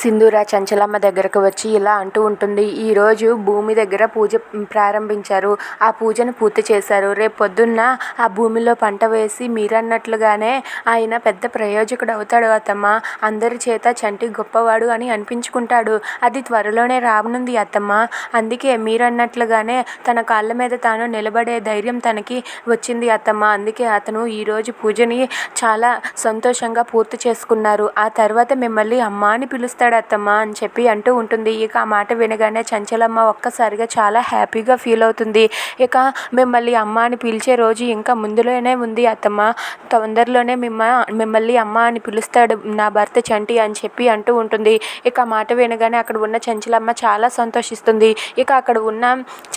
సింధూర చంచలమ్మ దగ్గరకు వచ్చి ఇలా అంటూ ఉంటుంది ఈరోజు భూమి దగ్గర పూజ ప్రారంభించారు. ఆ పూజను పూర్తి చేశారు. రేపు పొద్దున్న ఆ భూమిలో పంట వేసి మీరన్నట్లుగానే ఆయన పెద్ద ప్రయోజకుడు అవుతాడు అత్తమ్మ. అందరి చేత చంటి గొప్పవాడు అని అనిపించుకుంటాడు. అది త్వరలోనే రానుంది అత్తమ్మ. అందుకే మీరన్నట్లుగానే తన కాళ్ళ మీద తాను నిలబడే ధైర్యం తనకి వచ్చింది అత్తమ్మ. అందుకే అతను ఈరోజు పూజని చాలా సంతోషంగా పూర్తి చేసుకున్నారు. ఆ తర్వాత మిమ్మల్ని అమ్మ అని పిలుస్తాడు. అత్తమ్మ అని చెప్పి అంటూ ఉంటుంది. ఇక ఆ మాట వినగానే చంచలమ్మ ఒక్కసారిగా చాలా హ్యాపీగా ఫీల్ అవుతుంది. ఇక మిమ్మల్ని అమ్మ అని పిలిచే రోజు ఇంకా ముందులోనే ఉంది అత్తమ్మ. తొందరలోనే మిమ్మ మిమ్మల్ని అమ్మ అని పిలుస్తాడు నా భర్త చంటి అని చెప్పి అంటూ ఉంటుంది. ఇక ఆ మాట వినగానే అక్కడ ఉన్న చంచలమ్మ చాలా సంతోషిస్తుంది. ఇక అక్కడ ఉన్న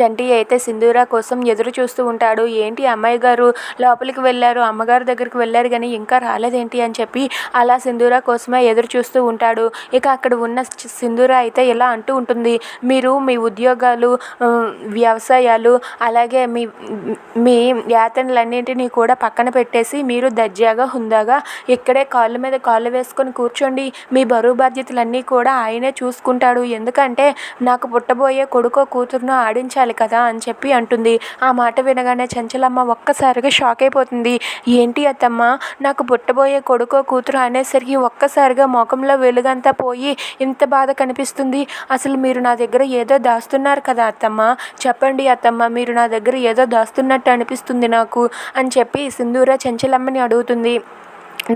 చంటి అయితే సింధూర కోసం ఎదురు చూస్తూ ఉంటాడు. ఏంటి అమ్మాయి గారు లోపలికి వెళ్ళారు? అమ్మగారు దగ్గరికి వెళ్ళారు కానీ ఇంకా రాలేదేంటి? అని చెప్పి అలా సింధూర కోసమే ఎదురు చూస్తూ ఉంటాడు. ఇక అక్కడ ఉన్న సింధూర అయితే ఇలా అంటూ ఉంటుంది? మీరు మీ ఉద్యోగాలు వ్యవసాయాలు అలాగే మీ మీ యాతనలన్నింటినీ కూడా పక్కన పెట్టేసి మీరు దర్జాగా హుందాగా ఇక్కడే కాళ్ళ మీద కాళ్ళు వేసుకొని కూర్చోండి. మీ బరువు బాధ్యతలన్నీ కూడా ఆయనే చూసుకుంటాడు. ఎందుకంటే నాకు పుట్టబోయే కొడుకో కూతురును ఆడించాలి కదా అని చెప్పి అంటుంది. ఆ మాట వినగానే చంచలమ్మ ఒక్కసారిగా షాక్ అయిపోతుంది. ఏంటి అత్తమ్మ? నాకు పుట్టబోయే కొడుకో కూతురు అనేసరికి ఒక్కసారిగా ముఖంలో వెలుగంతా పోయి ఇంత బాధ కనిపిస్తుంది. అసలు మీరు నా దగ్గర ఏదో దాస్తున్నారు కదా అత్తమ్మ. చెప్పండి అత్తమ్మ మీరు నా దగ్గర ఏదో దాస్తున్నట్టు అనిపిస్తుంది నాకు అని చెప్పి సింధూర చెంచలమ్మని అడుగుతుంది.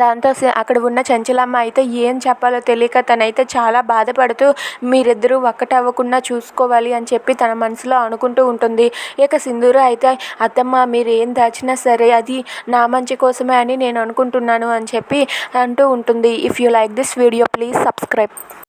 దాంతో అక్కడ ఉన్న చంచలమ్మ అయితే ఏం చెప్పాలో తెలియక తనైతే చాలా బాధపడుతూ మీరిద్దరూ ఒక్కటవ్వకుండా చూసుకోవాలి అని చెప్పి తన మనసులో అనుకుంటూ ఉంటుంది. ఇక సింధూరు అయితే అత్తమ్మ మీరు ఏం దాచినా సరే అది నా మంచి కోసమే అని నేను అనుకుంటున్నాను అని చెప్పి అంటూ ఉంటుంది. If you like this video please subscribe